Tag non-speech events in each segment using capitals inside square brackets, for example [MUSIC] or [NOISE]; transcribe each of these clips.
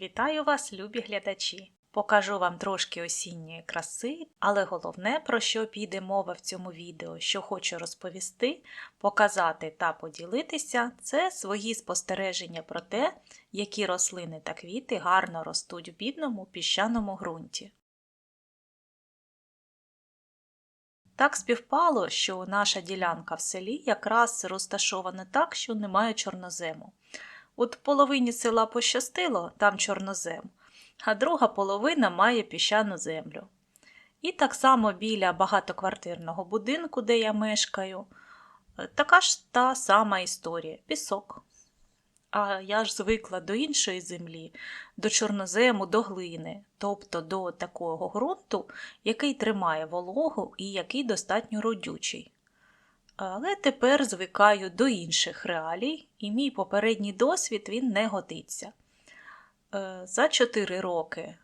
Вітаю вас, любі глядачі! Покажу вам трошки осінньої краси, але головне, про що піде мова в цьому відео, що хочу розповісти, показати та поділитися, це свої спостереження про те, які рослини та квіти гарно ростуть в бідному піщаному ґрунті. Так співпало, що наша ділянка в селі якраз розташована так, що немає чорнозему. От половині села пощастило, там чорнозем, а друга половина має піщану землю. І так само біля багатоквартирного будинку, де я мешкаю, така ж та сама історія пісок. А я ж звикла до іншої землі, до чорнозему, до глини, тобто до такого ґрунту, який тримає вологу і який достатньо родючий. Але тепер звикаю до інших реалій, і мій попередній досвід він не годиться. Е, За 4 роки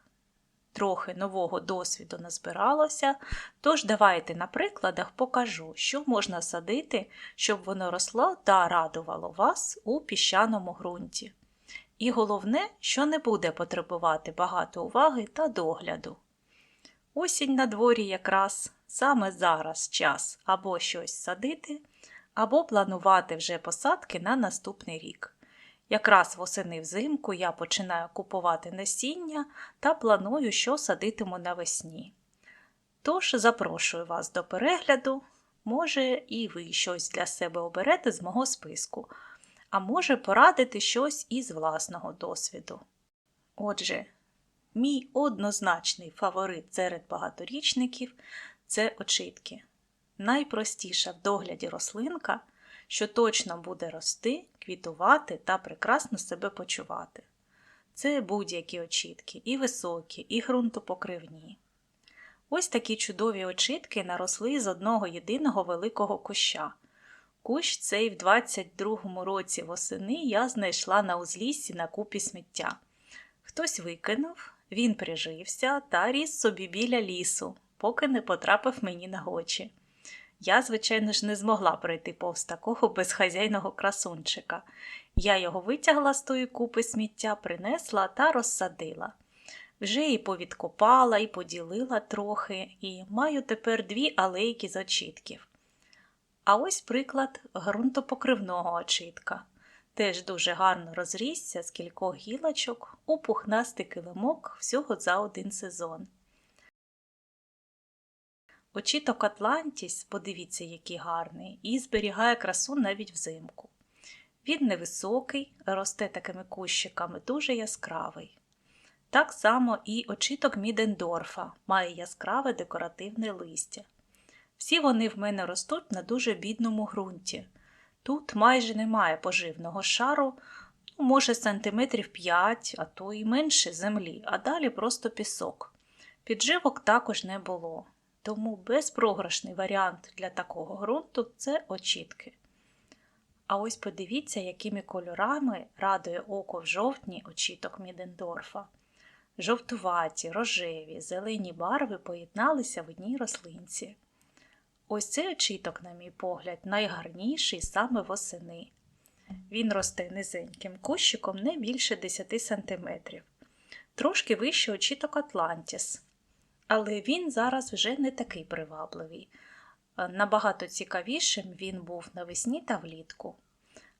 трохи нового досвіду назбиралося, тож давайте на прикладах покажу, що можна садити, щоб воно росло та радувало вас у піщаному ґрунті. І головне, що не буде потребувати багато уваги та догляду. Осінь на дворі якраз саме зараз час або щось садити, або планувати вже посадки на наступний рік. Якраз восени взимку я починаю купувати насіння та планую, що садитиму навесні. Тож запрошую вас до перегляду, може, і ви щось для себе оберете з мого списку, а може порадити щось із власного досвіду. Отже, мій однозначний фаворит серед багаторічників це очітки. Найпростіша в догляді рослинка, що точно буде рости, квітувати та прекрасно себе почувати. Це будь-які очітки, і високі, і ґрунтопокривні. Ось такі чудові очітки наросли з одного єдиного великого куща. Кущ цей в 22-му році восени я знайшла на узліссі на купі сміття. Хтось викинув, він прижився та ріс собі біля лісу, поки не потрапив мені на очі. Я, звичайно ж, не змогла пройти повз такого безхазяйного красунчика. Я його витягла з тої купи сміття, принесла та розсадила. Вже і повідкопала, і поділила трохи, і маю тепер дві алейки з очітків. А ось приклад ґрунтопокривного очітка. Теж дуже гарно розрісся з кількох гілочок у пухнастий килимок всього за один сезон. Очіток Атлантіс, подивіться, який гарний, і зберігає красу навіть взимку. Він невисокий, росте такими кущиками, дуже яскравий. Так само і очіток Мідендорфа має яскраве декоративне листя. Всі вони в мене ростуть на дуже бідному ґрунті. Тут майже немає поживного шару, ну, може сантиметрів 5, а то і менше землі, а далі просто пісок. Підживок також не було, тому безпрограшний варіант для такого ґрунту це очітки. А ось подивіться, якими кольорами радує око в жовтні очіток Мідендорфа. Жовтуваті, рожеві, зелені барви поєдналися в одній рослинці. Ось цей очіток, на мій погляд, найгарніший саме восени. Він росте низеньким кущиком не більше 10 см, трошки вище очіток Атлантіс. Але він зараз вже не такий привабливий. Набагато цікавішим він був навесні та влітку.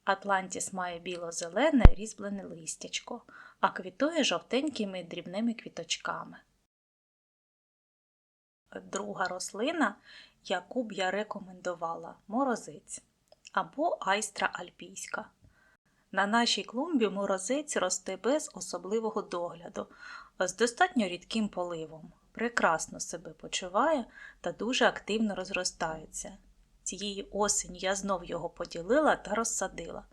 Атлантіс має біло-зелене різьблене листячко, а квітує жовтенькими дрібними квіточками. Друга рослина, яку б я рекомендувала морозець або айстра альпійська. На нашій клумбі морозець росте без особливого догляду, з достатньо рідким поливом, прекрасно себе почуває та дуже активно розростається. Цієї осені я знов його поділила та розсадила.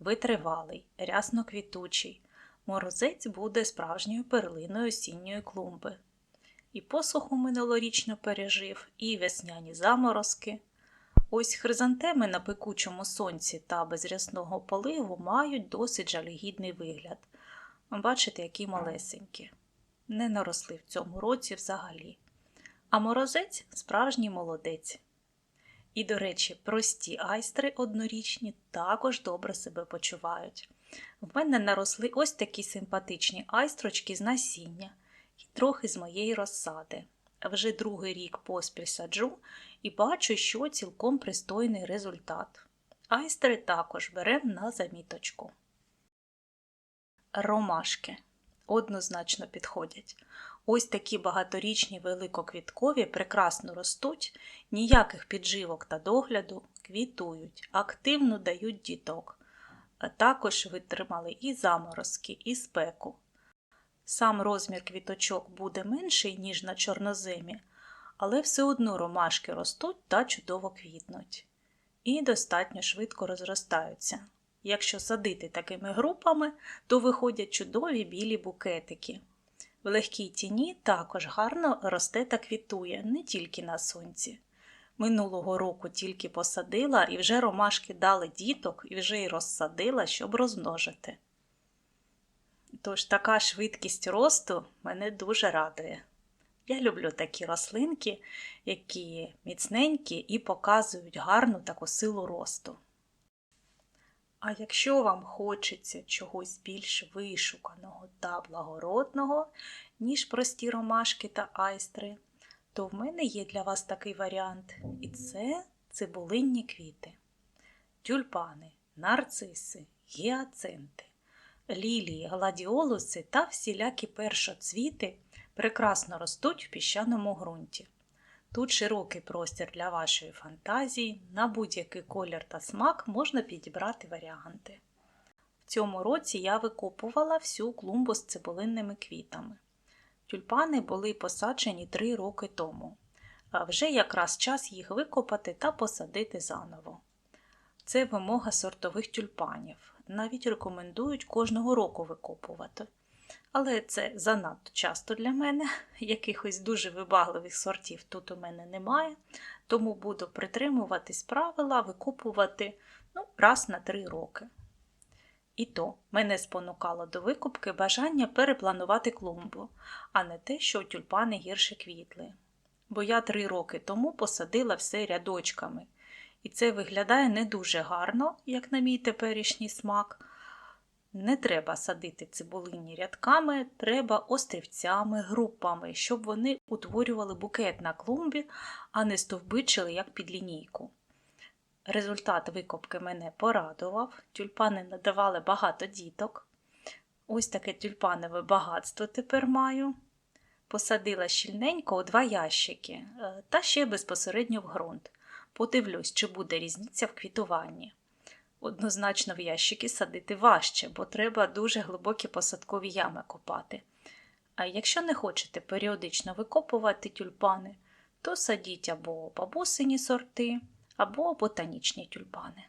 Витривалий, рясно квітучий, морозець буде справжньою перлиною осінньої клумби. І посуху минулорічно пережив, і весняні заморозки. Ось хризантеми на пекучому сонці та без рясного поливу мають досить жалюгідний вигляд. Бачите, які малесенькі. Не наросли в цьому році взагалі. А морозець справжній молодець. І, до речі, прості айстри однорічні також добре себе почувають. В мене наросли ось такі симпатичні айстрочки з насіння і трохи з моєї розсади. Вже другий рік поспіль саджу і бачу, що цілком пристойний результат. Айстри також беремо на заміточку. Ромашки однозначно підходять. Ось такі багаторічні великоквіткові прекрасно ростуть, ніяких підживок та догляду, квітують, активно дають діток, також витримали і заморозки, і спеку. Сам розмір квіточок буде менший, ніж на чорноземі, але все одно ромашки ростуть та чудово квітнуть. І достатньо швидко розростаються. Якщо садити такими групами, то виходять чудові білі букетики. В легкій тіні також гарно росте та квітує не тільки на сонці. Минулого року тільки посадила і вже ромашки дали діток і вже й розсадила, щоб розмножити. Тож така швидкість росту мене дуже радує. Я люблю такі рослинки, які міцненькі і показують гарну таку силу росту. А якщо вам хочеться чогось більш вишуканого та благородного, ніж прості ромашки та айстри, то в мене є для вас такий варіант, і це цибулинні квіти, тюльпани, нарциси, гіацинти, лілії, гладіолуси та всілякі першоцвіти прекрасно ростуть в піщаному ґрунті. Тут широкий простір для вашої фантазії, на будь-який колір та смак можна підібрати варіанти. В цьому році я викопувала всю клумбу з цибулинними квітами. Тюльпани були посаджені 3 роки тому, вже якраз час їх викопати та посадити заново. Це вимога сортових тюльпанів. Навіть рекомендують кожного року викопувати. Але це занадто часто для мене. Якихось дуже вибагливих сортів тут у мене немає, тому буду притримуватись правила викупувати ну, раз на три роки. І то мене спонукало до викупки бажання перепланувати клумбу, а не те, що тюльпани гірше квітли. Бо я три роки тому посадила все рядочками, і це виглядає не дуже гарно, як на мій теперішній смак. Не треба садити цибулині рядками, треба острівцями, групами, щоб вони утворювали букет на клумбі, а не стовбичили як під лінійку. Результат викопки мене порадував, тюльпани надавали багато діток. Ось таке тюльпанове багатство тепер маю. Посадила щільненько у два ящики е, та ще безпосередньо в ґрунт. Подивлюсь, чи буде різниця в квітуванні. Однозначно в ящики садити важче, бо треба дуже глибокі посадкові ями копати. А якщо не хочете періодично викопувати тюльпани, то садіть або бабусині сорти, або ботанічні тюльпани.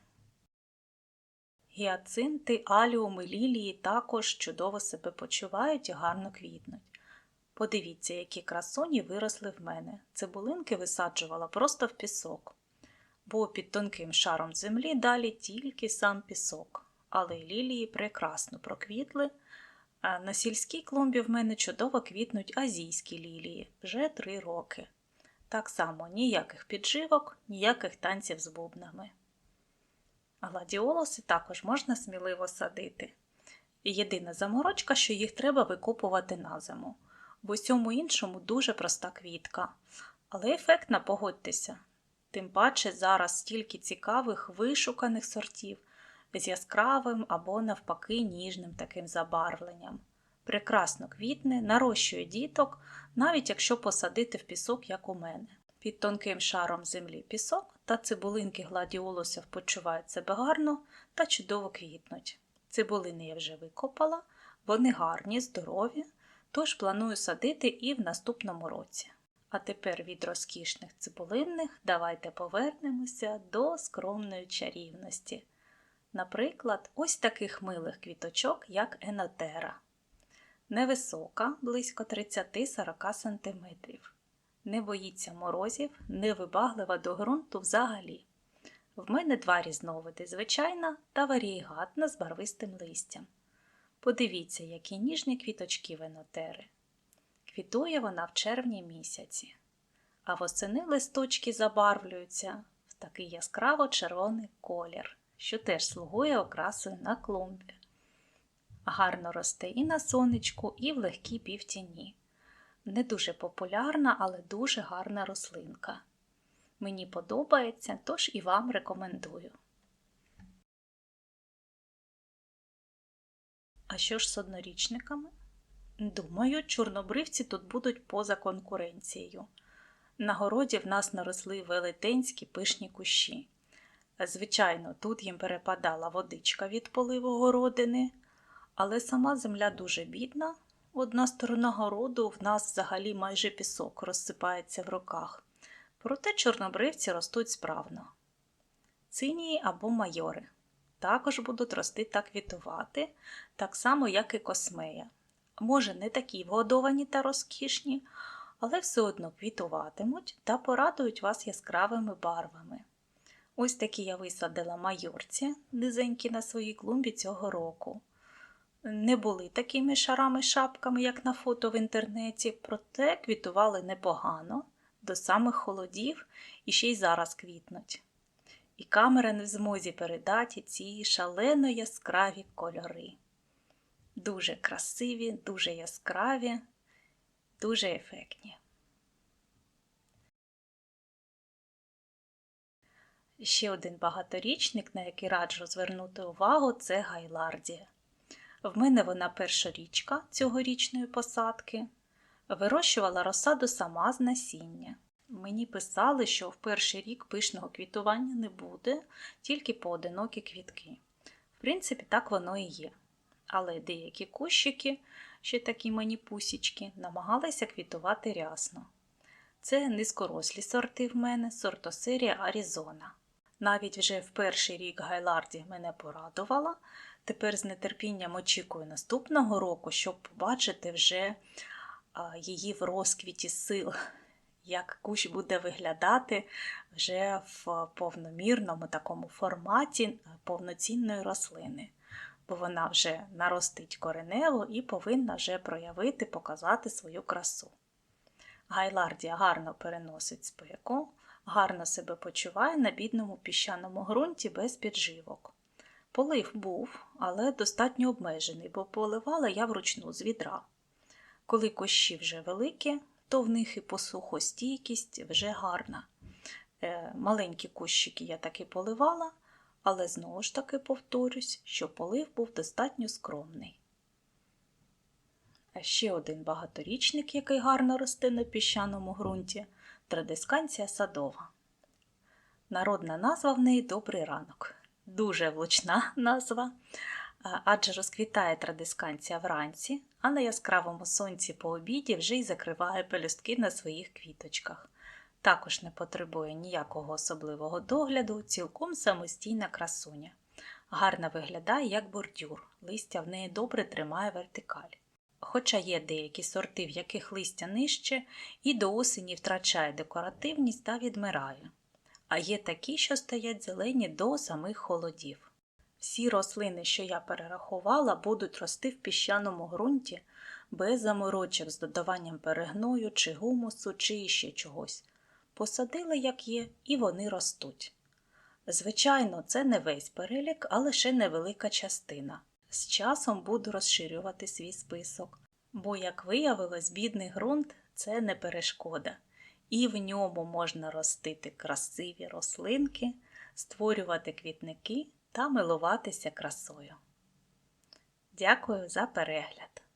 Гіацинти, аліуми, лілії також чудово себе почувають і гарно квітнуть. Подивіться, які красуні виросли в мене. Цибулинки висаджувала просто в пісок бо під тонким шаром землі далі тільки сам пісок, але лілії прекрасно проквітли. На сільській клумбі в мене чудово квітнуть азійські лілії вже три роки. Так само ніяких підживок, ніяких танців з бубнами. Гладіолуси також можна сміливо садити. Єдина заморочка, що їх треба викопувати на зиму, в усьому іншому дуже проста квітка. Але ефектна, погодьтеся, Тим паче зараз стільки цікавих вишуканих сортів з яскравим або, навпаки, ніжним таким забарвленням. Прекрасно квітне, нарощує діток, навіть якщо посадити в пісок, як у мене. Під тонким шаром землі пісок та цибулинки гладіолусів почувають себе гарно та чудово квітнуть. Цибулини я вже викопала, вони гарні, здорові, тож планую садити і в наступному році. А тепер від розкішних цибулинних давайте повернемося до скромної чарівності. Наприклад, ось таких милих квіточок, як енотера. Невисока, близько 30-40 см. Не боїться морозів, невибаглива до ґрунту взагалі. В мене два різновиди звичайна та варієгатна з барвистим листям. Подивіться, які ніжні квіточки в енотери. Квітує вона в червні місяці, а восени листочки забарвлюються в такий яскраво червоний колір, що теж слугує окрасою на клумбі. Гарно росте і на сонечку, і в легкій півтіні. Не дуже популярна, але дуже гарна рослинка. Мені подобається, тож і вам рекомендую. А що ж з однорічниками? Думаю, чорнобривці тут будуть поза конкуренцією. На городі в нас наросли велетенські пишні кущі. Звичайно, тут їм перепадала водичка від поливу городини, але сама земля дуже бідна. Одна сторона городу в нас взагалі майже пісок розсипається в руках. Проте чорнобривці ростуть справно. Цинії або майори також будуть рости та квітувати, так само, як і космея. Може, не такі вгодовані та розкішні, але все одно квітуватимуть та порадують вас яскравими барвами. Ось такі я висадила майорці, низенькі на своїй клумбі цього року. Не були такими шарами-шапками, як на фото в інтернеті, проте квітували непогано, до самих холодів і ще й зараз квітнуть. І камера не в змозі передати ці шалено яскраві кольори. Дуже красиві, дуже яскраві, дуже ефектні. Ще один багаторічник, на який раджу звернути увагу, це гайлардія. В мене вона першорічка цьогорічної посадки. Вирощувала розсаду сама з насіння. Мені писали, що в перший рік пишного квітування не буде, тільки поодинокі квітки. В принципі, так воно і є. Але деякі кущики, ще такі мені пусічки, намагалися квітувати рясно. Це низькорослі сорти в мене, сортосерія Аризона. Навіть вже в перший рік Гайларді мене порадувала. Тепер з нетерпінням очікую наступного року, щоб побачити вже її в розквіті сил, [LAUGHS] як кущ буде виглядати вже в повномірному такому форматі повноцінної рослини. Бо вона вже наростить коренево і повинна вже проявити, показати свою красу. Гайлардія гарно переносить спеку, гарно себе почуває на бідному піщаному ґрунті без підживок. Полив був, але достатньо обмежений, бо поливала я вручну з відра. Коли кущі вже великі, то в них і посухостійкість вже гарна. Е, маленькі кущики я таки поливала, але знову ж таки повторюсь, що полив був достатньо скромний. А ще один багаторічник, який гарно росте на піщаному ґрунті традисканція садова. Народна назва в неї добрий ранок. Дуже влучна назва, адже розквітає традисканція вранці, а на яскравому сонці по обіді вже й закриває пелюстки на своїх квіточках. Також не потребує ніякого особливого догляду, цілком самостійна красуня. Гарно виглядає як бордюр, листя в неї добре тримає вертикаль. Хоча є деякі сорти, в яких листя нижче, і до осені втрачає декоративність та відмирає. А є такі, що стоять зелені до самих холодів. Всі рослини, що я перерахувала, будуть рости в піщаному ґрунті без заморочок з додаванням перегною чи гумусу, чи іще чогось. Посадили, як є, і вони ростуть. Звичайно, це не весь перелік, а лише невелика частина. З часом буду розширювати свій список, бо, як виявилось, бідний ґрунт це не перешкода, і в ньому можна ростити красиві рослинки, створювати квітники та милуватися красою. Дякую за перегляд!